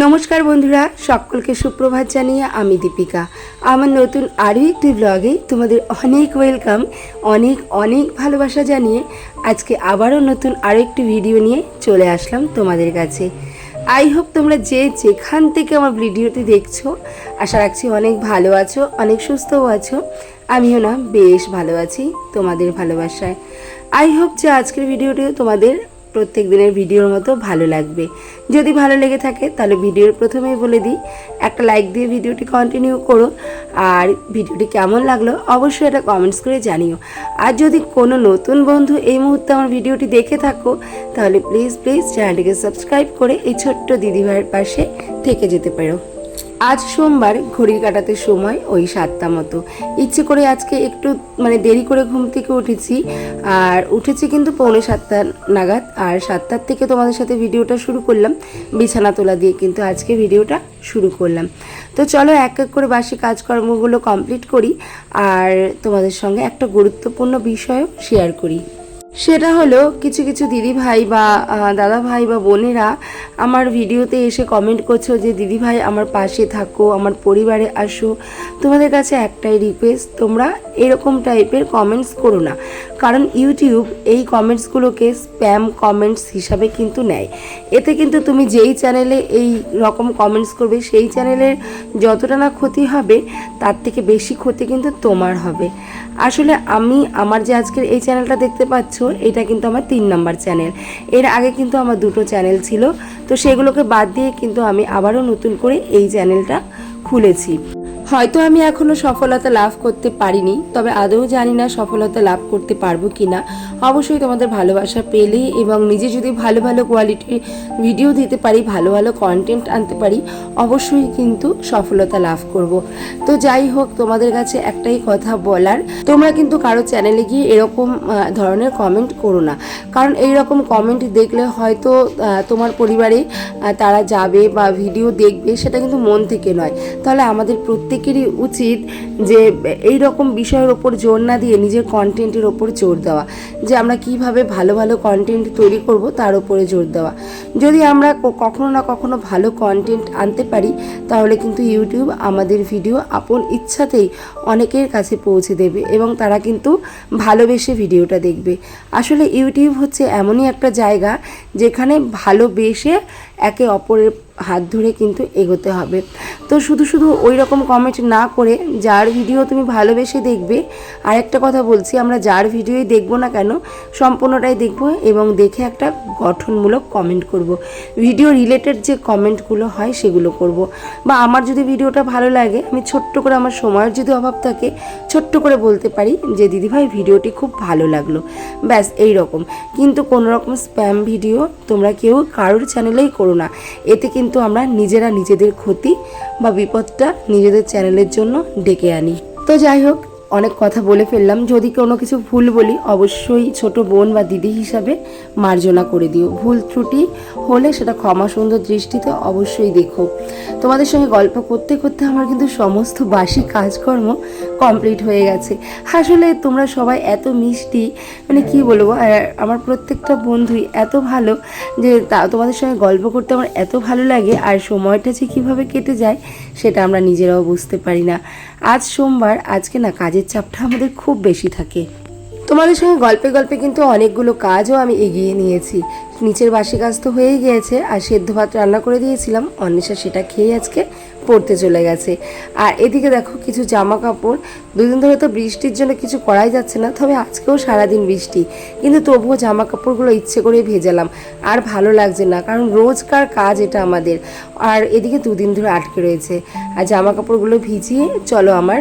নমস্কার বন্ধুরা, সকলকে সুপ্রভাত জানিয়ে আমি দীপিকা। আমার নতুন আরও একটি ব্লগে তোমাদের অনেক ওয়েলকাম অনেক অনেক ভালোবাসা জানিয়ে আজকে আবারও নতুন আরও একটি ভিডিও নিয়ে চলে আসলাম তোমাদের কাছে। আই হোপ তোমরা যে যেখান থেকে আমার ভিডিওটি দেখছ, আশা রাখছি অনেক ভালো আছো, অনেক সুস্থও আছো। আমিও না, বেশ ভালো আছি তোমাদের ভালোবাসায়। আই হোপ যে আজকের ভিডিওটিও তোমাদের প্রত্যেক দিনের ভিডিওর মতো ভালো লাগবে। যদি ভালো লেগে থাকে, তাহলে ভিডিওর প্রথমেই বলে দিই, একটা লাইক দিয়ে ভিডিওটি কন্টিনিউ করো। আর ভিডিওটি কেমন লাগল, অবশ্যই এটা কমেন্টস করে জানিও। আর যদি কোনো নতুন বন্ধু এই মুহূর্তে আমার ভিডিওটি দেখে থাকো, তাহলে প্লিজ প্লিজ চ্যানেলটিকে সাবস্ক্রাইব করে এই ছোট্ট দিদিভাইয়ের পাশে থেকে যেতে পারো। আজ সোমবার ঘড়ির কাটাতে সময় ওই সাতটা মতো। ইচ্ছে করে আজকে একটু মানে দেরি করে ঘুম থেকে উঠেছি, আর উঠেছি কিন্তু পৌনে সাতটা নাগাদ, আর সাতটার থেকে তোমাদের সাথে ভিডিওটা শুরু করলাম, বিছানা তোলা দিয়ে কিন্তু আজকে ভিডিওটা শুরু করলাম। তো চলো এক এক করে বাসি কাজকর্মগুলো কমপ্লিট করি, আর তোমাদের সঙ্গে একটা গুরুত্বপূর্ণ বিষয়ও শেয়ার করি। সেটা হলো কিছু কিছু দিদি ভাই বা দাদা ভাই বা বোনেরা আমার ভিডিওতে এসে কমেন্ট করছ যে, দিদি ভাই, আমার পাশে থাকো, আমার পরিবারে আসো। তোমাদের কাছে একটাই রিকোয়েস্ট তোমরা এরকম টাইপের কমেন্টস করো না। কারণ ইউটিউব এই কমেন্টসগুলোকে স্প্যাম কমেন্টস হিসাবে কিন্তু নেয়। এতে কিন্তু তুমি যেই চ্যানেলে এই রকম কমেন্টস করবে, সেই চ্যানেলের যতটা না ক্ষতি হবে, তার থেকে বেশি ক্ষতি কিন্তু তোমার হবে। আসলে আমি, আমার যে আজকের এই চ্যানেলটা দেখতে পাচ্ছ এটা কিন্তু আমার তিন নাম্বার চ্যানেল। এর আগে কিন্তু আমার দুটো চ্যানেল ছিল, তো সেগুলোকে বাদ দিয়ে কিন্তু আমি আবারও নতুন করে এই চ্যানেলটা খুলেছি। হয়তো আমি এখনও সফলতা লাভ করতে পারিনি, তবে আদৌ জানি না সফলতা লাভ করতে পারব কি না অবশ্যই তোমাদের ভালোবাসা পেলে এবং নিজে যদি ভালো ভালো কোয়ালিটির ভিডিও দিতে পারি, ভালো ভালো কন্টেন্ট আনতে পারি, অবশ্যই কিন্তু সফলতা লাভ করব। তো যাই হোক, তোমাদের কাছে একটাই কথা বলার, তোমরা কিন্তু কারও চ্যানেলে গিয়ে এরকম ধরনের কমেন্ট করো না। কারণ এই রকম কমেন্ট দেখলে হয়তো তোমার পরিবারে তারা যাবে বা ভিডিও দেখবে, সেটা কিন্তু মন থেকে নয়। তাহলে আমাদের প্রত্যেকেরই উচিত যে এই রকম বিষয়ের ওপর জোর না দিয়ে নিজের কন্টেন্টের ওপর জোর দেওয়া, যে আমরা কীভাবে ভালো ভালো কন্টেন্ট তৈরি করব তার উপরে জোর দেওয়া। যদি আমরা কখনো না কখনো ভালো কন্টেন্ট আনতে পারি, তাহলে কিন্তু ইউটিউব আমাদের ভিডিও আপন ইচ্ছাতেই অনেকের কাছে পৌঁছে দেবে এবং তারা কিন্তু ভালোবেসে ভিডিওটা দেখবে। আসলে ইউটিউব হচ্ছে এমনই একটা জায়গা যেখানে ভালোবেসে একে অপরের হাত ধরে কিন্তু এগোতে হবে তো শুধু শুধু ওই রকম কমেন্ট না করে যার ভিডিও তুমি ভালোবেসে দেখবে আর একটা কথা বলছি, আমরা যার ভিডিওই দেখব না কেন, সম্পূর্ণটাই দেখব এবং দেখে একটা গঠনমূলক কমেন্ট করব। ভিডিও রিলেটেড যে কমেন্টগুলো হয় সেগুলো করব। বা আমার যদি ভিডিওটা ভালো লাগে, আমি ছোট্ট করে আমার সময়ের যদি অভাব থাকে, ছোট্ট করে বলতে পারি যে, দিদিভাই ভিডিওটি খুব ভালো লাগল ব্যাস এই রকম কিন্তু কোনো রকম স্প্যাম ভিডিও তোমরা কেউ কারোর চ্যানেলেই করো না। এতে কিন্তু আমরা নিজেরা নিজেদের ক্ষতি বা বিপদটা নিজেদের চ্যানেলের জন্য ডেকে আনি। তো যাই হোক অনেক কথা বলে ফেললাম। যদি কোনো কিছু ভুল বলি, অবশ্যই ছোট বোন বা দিদি হিসাবে মার্জনা করে দিও। ভুল ত্রুটি হলে সেটা ক্ষমা সুন্দর দৃষ্টিতে অবশ্যই দেখো। তোমাদের সঙ্গে গল্প করতে করতে আমার কিন্তু সমস্ত বাসি কাজকর্ম কমপ্লিট হয়ে গেছে। আসলে তোমরা সবাই এত মিষ্টি মানে কি বলব আমার প্রত্যেকটা বন্ধুই এত ভালো যে তা, তোমাদের সঙ্গে গল্প করতে আমার এত ভালো লাগে, আর সময়টা যে কীভাবে কেটে যায়, সেটা আমরা নিজেরাও বুঝতে পারি না। আজ সোমবার, আজকে না কাজের চাপটা আমাদের খুব বেশি থাকে। তোমাদের সঙ্গে গল্পে গল্পে কিন্তু অনেকগুলো কাজও আমি এগিয়ে নিয়েছি। নিচের বাসি কাজ তো হয়েই গিয়েছে, আর সেদ্ধ ভাত রান্না করে দিয়েছিলাম। অন্বেষা সেটা খেয়ে আজকে পড়তে চলে গেছে। আর এদিকে দেখো কিছু জামা কাপড় দুদিন ধরে তো বৃষ্টির জন্য কিছু করাই যাচ্ছে না, তবে আজকেও সারাদিন বৃষ্টি। কিন্তু তবুও জামা কাপড়গুলো ইচ্ছে করে ভেজালাম। আর ভালো লাগছে না, কারণ রোজকার কাজ এটা আমাদের। আর এদিকে দুদিন ধরে আটকে রয়েছে। আর জামা কাপড়গুলো ভিজিয়ে চলো আমার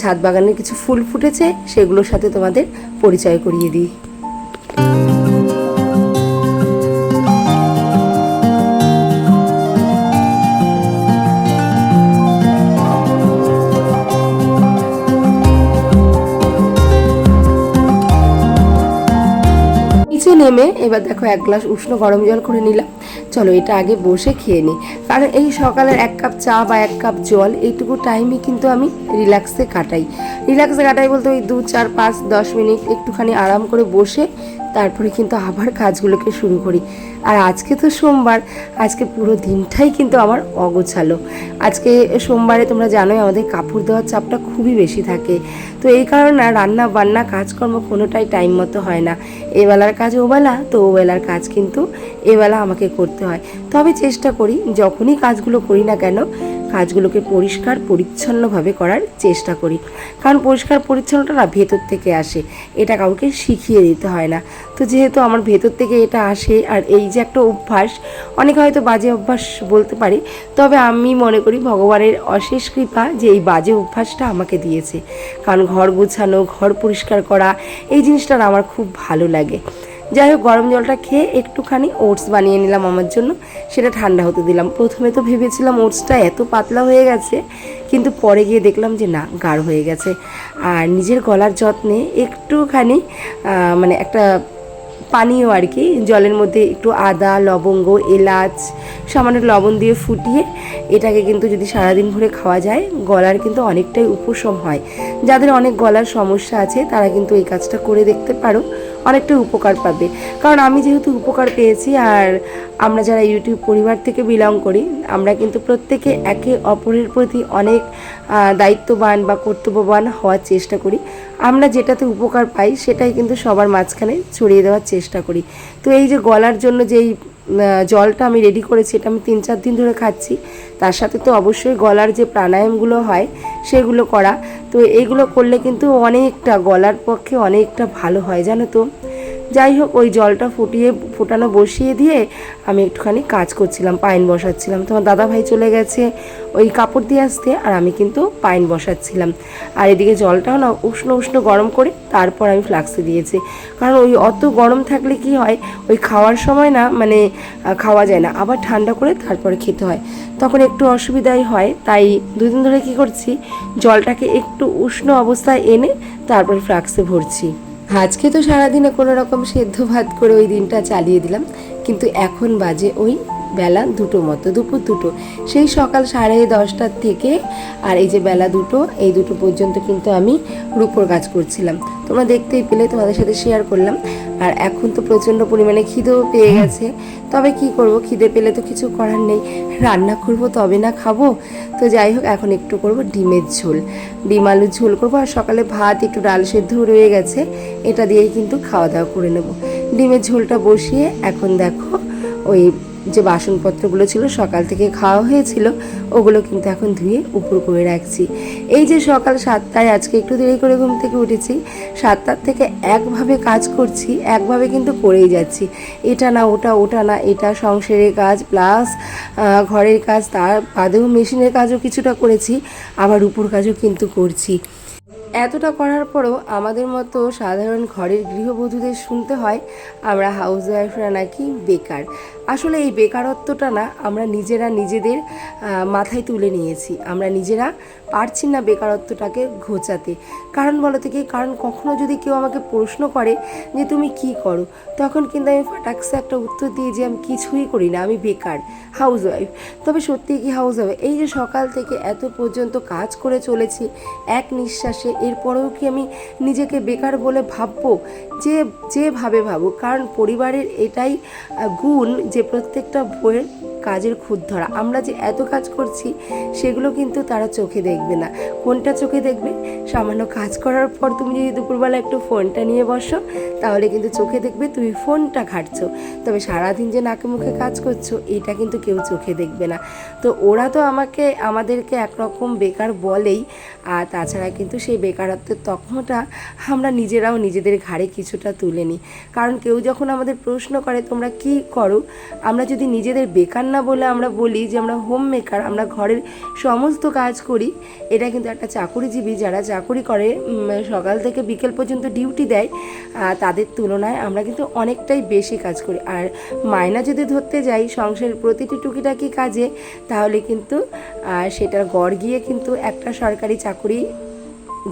ছাদ বাগানের কিছু ফুল ফুটেছে, সেগুলোর সাথে তোমাদের পরিচয় করিয়ে দিই। নেমে এবার দেখো এক গ্লাস উষ্ণ গরম জল করে নিলাম। চলো এটা আগে বসে খেয়ে নিই কারণ এই সকালের এক কাপ চা বা এক কাপ জল, এইটুকু টাইমই কিন্তু আমি রিল্যাক্সে কাটাই। রিল্যাক্সে কাটাই বলতে ওই দু, চার, পাঁচ, দশ মিনিট একটুখানি আরাম করে বসে তারপরে কিন্তু আবার কাজগুলোকে শুরু করি। আর আজকে তো সোমবার, আজকে পুরো দিনটাই কিন্তু আমার অগোছালো। আজকে সোমবারে তোমরা জানোই আমাদের কাপড় দেওয়ার চাপটা খুবই বেশি থাকে। তো এই কারণে রান্না বান্না কাজকর্ম কোনোটাই টাইম মতো হয় না। এবেলার কাজ ওবেলা, তো ওবেলার কাজ কিন্তু এবেলা আমাকে করতে হয়। তবে চেষ্টা করি, যখনই কাজগুলো করি না কেন কাজগুলোকে পরিষ্কার, পরিচ্ছন্নভাবে করার চেষ্টা করি। কারণ পরিষ্কার পরিচ্ছন্নটা না ভেতর থেকে আসে। এটা কাউকে শিখিয়ে দিতে হয় না। তো যেহেতু আমার ভেতর থেকে এটা আসে আর এই যে একটা অভ্যাস, অনেকে হয়তো বাজে অভ্যাস বলতে পারে, তবে আমি মনে করি ভগবানের অশেষ কৃপা যে এই বাজে অভ্যাসটা আমাকে দিয়েছে। কারণ ঘর গোছানো, ঘর পরিষ্কার করা, এই জিনিসটা আমার খুব ভালো লাগে। যাই হোক, গরম জলটা খেয়ে একটুখানি ওটস বানিয়ে নিলাম আমার জন্য। সেটা ঠান্ডা হতে দিলাম। প্রথমে তো ভেবেছিলাম ওটসটা এত পাতলা হয়ে গেছে, কিন্তু পরে গিয়ে দেখলাম যে না, গাঢ় হয়ে গেছে। আর নিজের গলার যত্নে একটুখানি মানে একটা পানীয় আর কি, জলের মধ্যে একটু আদা, লবঙ্গ, এলাচ, সামান্য লবণ দিয়ে ফুটিয়ে এটাকে কিন্তু যদি সারাদিন ভরে খাওয়া যায়, গলার কিন্তু অনেকটাই উপশম হয়। যাদের অনেক গলার সমস্যা আছে, তারা কিন্তু এই কাজটা করে দেখতে পারো। অনেকটা উপকার পাবে। কারণ আমি যেহেতু উপকার পেয়েছি আর আমরা যারা ইউটিউব পরিবার থেকে বিলং করি, আমরা কিন্তু প্রত্যেকে একে অপরের প্রতি অনেক দায়িত্ববান বা কর্তব্যবান হওয়ার চেষ্টা করি। আমরা যেটাতে উপকার পাই সেটাই কিন্তু সবার মাঝখানে ছড়িয়ে দেওয়ার চেষ্টা করি। তো এই যে গলার জন্য যেই জলটা আমি রেডি করেছি, এটা আমি তিন চার দিন ধরে খাচ্ছি। তার সাথে তো অবশ্যই গলার যে প্রাণায়ামগুলো হয়, সেগুলো করা। তো এইগুলো করলে কিন্তু অনেকটা গলার পক্ষে অনেকটা ভালো হয়, জানো তো? যাই হোক, ওই জলটা ফুটিয়ে, ফোটানো বসিয়ে দিয়ে আমি একটুখানি কাজ করছিলাম, পাইন বসাচ্ছিলাম। তোমার দাদা ভাই চলে গেছে ওই কাপড় দিয়ে আসতে, আর আমি কিন্তু পাইন বসাচ্ছিলাম। আর এদিকে জলটাও না উষ্ণ উষ্ণ গরম করে তারপর আমি ফ্লাক্সে দিয়েছি। কারণ ওই অত গরম থাকলে কি হয়, ওই খাওয়ার সময় না মানে খাওয়া যায় না। আবার ঠান্ডা করে তারপরে খেতে হয়। তখন একটু অসুবিধাই হয়, তাই দুদিন ধরে কি করছি, জলটাকে একটু উষ্ণ অবস্থায় এনে তারপর ফ্লাক্সে ভরছি। আজকে তো সারাদিনে কোনো রকম সেদ্ধ ভাত করে ওই দিনটা চালিয়ে দিলাম, কিন্তু এখন বাজে ওই বেলা দুটো মতো দুপুর দুটো। সেই সকাল সাড়ে দশটার থেকে আর এই যে বেলা দুটো এই দুটো পর্যন্ত কিন্তু আমি রূপোর কাজ করছিলাম। তোমরা দেখতেই পেলে তোমাদের সাথে শেয়ার করলাম। আর এখন তো প্রচণ্ড পরিমাণে খিদেও পেয়ে গেছে। তবে কি করব খিদে পেলে তো কিছু করার নেই। রান্না করব তবে না খাব। তো যাই হোক এখন একটু করব ডিমের ঝোল। ডিম আলুর ঝোল করব আর সকালে ভাত একটু ডাল সেদ্ধ রয়ে গেছে। এটা দিয়েই কিন্তু খাওয়া দাওয়া করে নেব। ডিমের ঝোলটা বসিয়ে এখন দেখো ওই যে বাসনপত্রগুলো ছিল সকাল থেকে খাওয়া হয়েছিল, ওগুলো কিন্তু এখন ধুয়ে উপর করে রাখছি। এই যে সকাল সাতটায়, আজকে একটু দেরি করে ঘুম থেকে উঠেছি, সাতটার থেকে একভাবে কাজ করছি, একভাবে কিন্তু করেই যাচ্ছি। এটা না, ওটা ওটা না, এটা সংসারের কাজ প্লাস ঘরের কাজ, তার বাদেও মেশিনের কাজও কিছুটা করেছি, আবার উপর কাজও কিন্তু করছি। এতটা করার পরও আমাদের মতো সাধারণ ঘরের গৃহবধূদের শুনতে হয়, আমরা হাউস ওয়াইফরা নাকি বেকার। আসলে এই বেকারত্বটা না আমরা নিজেরা নিজেদের মাথায় তুলে নিয়েছি। আমরা নিজেরা পারছি না বেকারত্বটাকে ঘোচাতে। কারণ বলো থেকে কারণ কখনো যদি কেউ আমাকে প্রশ্ন করে যে তুমি কি করো, তখন কিন্তু আমি ফাটাক্সে একটা উত্তর দিই যে আমি কিছুই করি না, আমি বেকার হাউস ওয়াইফ তবে সত্যি কি হাউস ওয়াইফ এই যে সকাল থেকে এত পর্যন্ত কাজ করে চলেছি, এক নিঃশ্বাসে এরপরেও কি আমি নিজেকে বেকার বলে ভাববো? যে, যেভাবে ভাবো কারণ পরিবারের এটাই গুণ যে প্রত্যেকটা বইয়ের কাজের খুদ ধরা। আমরা যে এত কাজ করছি, সেগুলো কিন্তু তারা চোখে দেখবে না। কোনটা চোখে দেখবে? সামান্য কাজ করার পর তুমি যদি দুপুরবেলা একটু ফোনটা নিয়ে বসো, তাহলে কিন্তু চোখে দেখবে তুমি ফোনটা ঘাটছো। তবে সারাদিন যে নাকে মুখে কাজ করছ, এটা কিন্তু কেউ চোখে দেখবে না। তো ওরা তো আমাকে, আমাদেরকে একরকম বেকার বলেই, আর তাছাড়া কিন্তু সেই বেকারত্বের তখনটা আমরা নিজেরাও নিজেদের ঘাড়ে কিছুটা তুলে নিই। কারণ কেউ যখন আমাদের প্রশ্ন করে, তোমরা কি করো? আমরা যদি নিজেদের বেকার না বলে আমরা বলি যে আমরা হোম মেকার আমরা ঘরের সমস্ত কাজ করি। এটা কিন্তু একটা চাকুরিজীবী যারা চাকুরি করে সকাল থেকে বিকেল পর্যন্ত ডিউটি দেয় তাদের তুলনায় আমরা কিন্তু অনেকটাই বেশি কাজ করি। আর মায়না যদি ধরতে যাই, সংসারের প্রতিটি টুকিটাকি কাজে, তাহলে কিন্তু সেটার গড় গিয়ে কিন্তু একটা সরকারি চাকুরি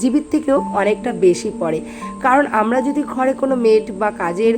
জীবিত থেকেও অনেকটা বেশি পড়ে। কারণ আমরা যদি ঘরে কোনো মেড বা কাজের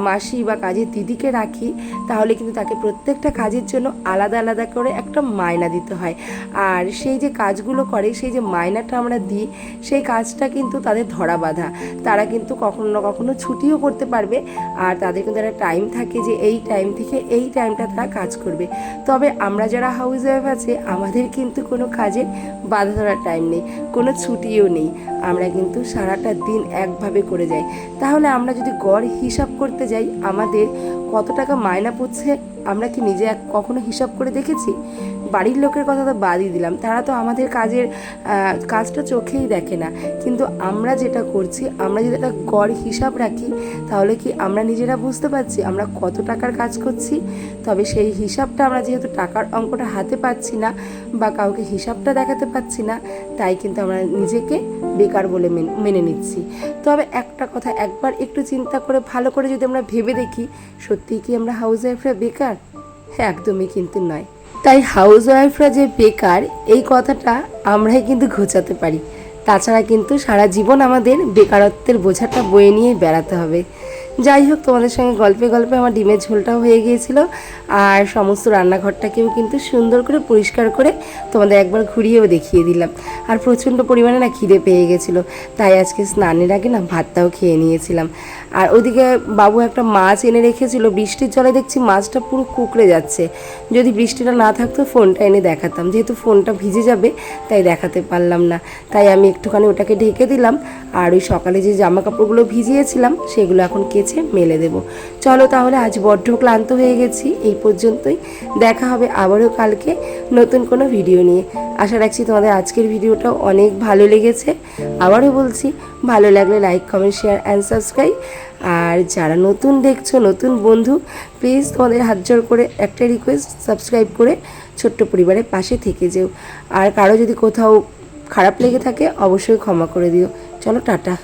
মাসি বা কাজের দিদিকে রাখি, তাহলে কিন্তু তাকে প্রত্যেকটা কাজের জন্য আলাদা আলাদা করে একটা মায়না দিতে হয়। আর সেই যে কাজগুলো করে, সেই যে মায়নাটা আমরা দিই, সেই কাজটা কিন্তু তাদের ধরা বাঁধা। তারা কিন্তু কখনো না কখনো ছুটিও করতে পারবে, আর তাদের কিন্তু একটা টাইম থাকে যে এই টাইম থেকে এই টাইমটা তারা কাজ করবে। তবে আমরা যারা হাউস ওয়াইফ আছে, আমাদের কিন্তু কোনো কাজের বাধা ধরার টাইম নেই। কোনো ছুটিও নেই। আমরা কিন্তু সারাটা দিন একভাবে করে যাই। তাহলে আমরা যদি গড় হিসাব করতে যাই, আমাদের কত টাকা মায়না পড়ছে আমরা কি নিজে কখনো হিসাব করে দেখেছি? বাড়ির লোকের কথা তো বাদই দিলাম। তারা তো আমাদের কাজের কাজটা চোখেই দেখে না। কিন্তু আমরা যেটা করছি, আমরা যদি একটা গড় হিসাব রাখি, তাহলে কি আমরা নিজেরা বুঝতে পারছি আমরা কত টাকার কাজ করছি? তবে সেই হিসাবটা আমরা যেহেতু টাকার অঙ্কটা হাতে পাচ্ছি না বা কাউকে হিসাবটা দেখাতে পাচ্ছি না, তাই কিন্তু আমরা নিজেকে বেকার বলে মেন- নিচ্ছি। তবে একটা কথা, একবার একটু চিন্তা করে, ভালো করে যদি আমরা ভেবে দেখি, সত্যিই কি আমরা হাউস ওয়াইফরা বেকার? হ্যাঁ একদমই কিন্তু নয়। তাই হাউস ওয়াইফরা যে বেকার, এই কথাটা আমরাই কিন্তু ঘোচাতে পারি। তাছাড়া কিন্তু সারা জীবন আমাদের বেকারত্বের বোঝাটা বয়ে নিয়ে বেড়াতে হবে। যাই হোক, তোমাদের সঙ্গে গল্পে গল্পে আমার ডিমের ঝোলটাও হয়ে গিয়েছিল। আর সমস্ত রান্নাঘরটাকেও কিন্তু সুন্দর করে পরিষ্কার করে তোমাদের একবার ঘুরিয়েও দেখিয়ে দিলাম। আর প্রচণ্ড পরিমাণে না খিদে পেয়ে গেছিল। তাই আজকে স্নানের আগে না ভাতটাও খেয়ে নিয়েছিলাম। আর ওদিকে বাবু একটা মাছ এনে রেখেছিল। বৃষ্টির জলে দেখছি মাছটা পুরো কুকড়ে যাচ্ছে। যদি বৃষ্টিটা না থাকতো ফোনটা এনে দেখাতাম। যেহেতু ফোনটা ভিজে যাবে, তাই দেখাতে পারলাম না। তাই আমি একটুখানি ওটাকে ঢেকে দিলাম। আর ওই সকালে যে জামা কাপড়গুলো ভিজিয়েছিলাম, সেগুলো এখন কেচে মেলে দেব। চলো তাহলে আজ বড্ড ক্লান্ত হয়ে গেছি, এই পর্যন্তই। দেখা হবে আবারও কালকে নতুন কোনো ভিডিও নিয়ে। আশা রাখছি তোমাদের আজকের ভিডিওটাও অনেক ভালো লেগেছে। আবারও বলছি, ভালো লাগলে like, comment, share and subscribe. আর যারা নতুন দেখছ, নতুন বন্ধু প্লিজ তোমাদের হাত জোর করে একটা রিকোয়েস্ট সাবস্ক্রাইব করে ছোট্ট পরিবারের পাশে থেকে যেও। আর কারও যদি কোথাও খারাপ লেগে থাকে, অবশ্যই ক্ষমা করে দিও। চলো, টাটা।